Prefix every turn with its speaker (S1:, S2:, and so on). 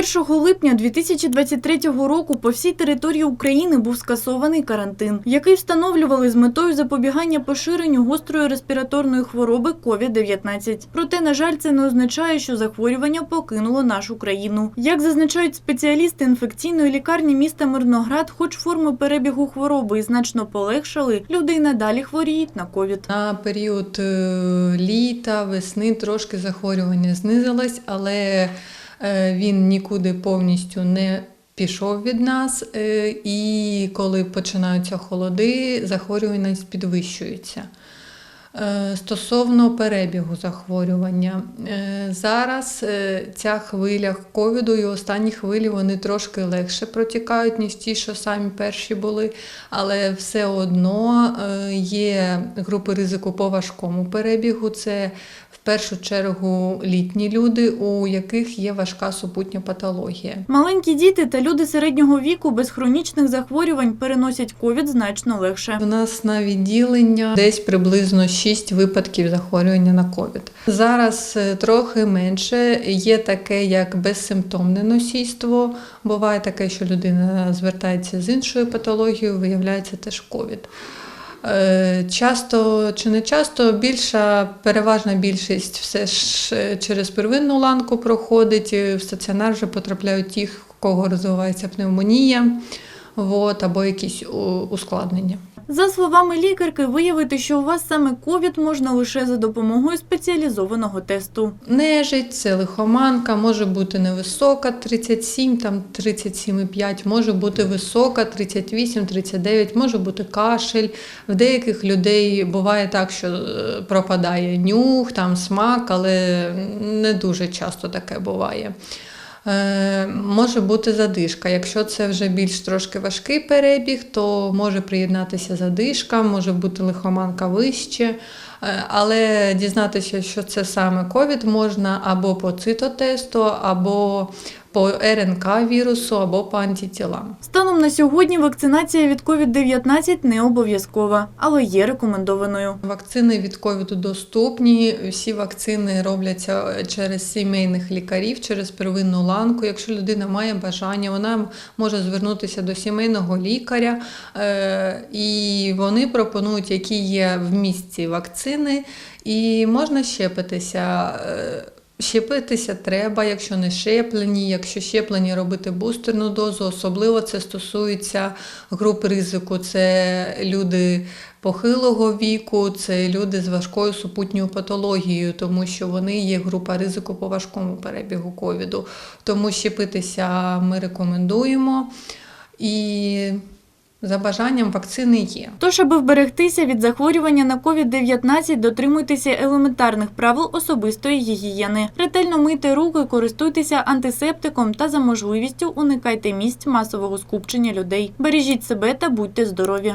S1: 1 липня 2023 року по всій території України був скасований карантин, який встановлювали з метою запобігання поширенню гострої респіраторної хвороби COVID-19. Проте, на жаль, це не означає, що захворювання покинуло нашу країну. Як зазначають спеціалісти інфекційної лікарні міста Мирноград, хоч форми перебігу хвороби і значно полегшали, люди й надалі хворіють на COVID.
S2: На період е, літа, весни трошки захворювання знизилось, але він нікуди повністю не пішов від нас. е, І коли починаються холоди, захворюваність підвищується. Е, Стосовно перебігу захворювання, е, зараз е, ця хвиля ковіду і останні хвилі вони трошки легше протікають, ніж ті, що самі перші були, але все одно є групи ризику по важкому перебігу. Це в першу чергу літні люди, у яких є важка супутня патологія.
S1: Маленькі діти та люди середнього віку без хронічних захворювань переносять ковід значно легше.
S2: У нас на відділення десь приблизно 6 випадків захворювання на ковід. Зараз е, трохи менше. Є таке, як безсимптомне носійство. Буває таке, що людина звертається з іншою патологією, виявляється теж ковід. Е, Часто чи не часто більша переважна більшість все ж е, через первинну ланку проходить. В стаціонар вже потрапляють ті, в кого розвивається пневмонія, от, або якісь ускладнення.
S1: За словами лікарки, виявити, що у вас саме ковід можна лише за допомогою спеціалізованого тесту.
S2: Нежить, це лихоманка, може бути невисока 37, там 37,5, може бути висока 38, 39, може бути кашель. В деяких людей буває так, що е, пропадає нюх, там смак, але не дуже часто таке буває. Е, може бути задишка. Якщо це вже більш трошки важкий перебіг, то може приєднатися задишка, може бути лихоманка вище. Е, Але дізнатися, що це саме ковід, можна або по цитотесту, або по РНК вірусу, або по антитілам.
S1: Станом на сьогодні вакцинація від COVID-19 не обов'язкова, але є рекомендованою.
S2: Вакцини від ковіду доступні. Всі вакцини робляться через сімейних лікарів, через первинну ланку. Якщо людина має бажання, вона може звернутися до сімейного лікаря, е, і вони пропонують, які є в місті вакцини, і можна щепитися. Щепитися треба, якщо не щеплені, якщо щеплені, робити бустерну дозу. Особливо це стосується груп ризику. Це люди похилого віку, це люди з важкою супутньою патологією, тому що вони є група ризику по важкому перебігу ковіду. Тому щепитися ми рекомендуємо. І за бажанням вакцини є.
S1: Тож, аби вберегтися від захворювання на COVID-19, дотримуйтеся елементарних правил особистої гігієни. Ретельно мийте руки, користуйтеся антисептиком та за можливістю уникайте місць масового скупчення людей. Бережіть себе та будьте здорові.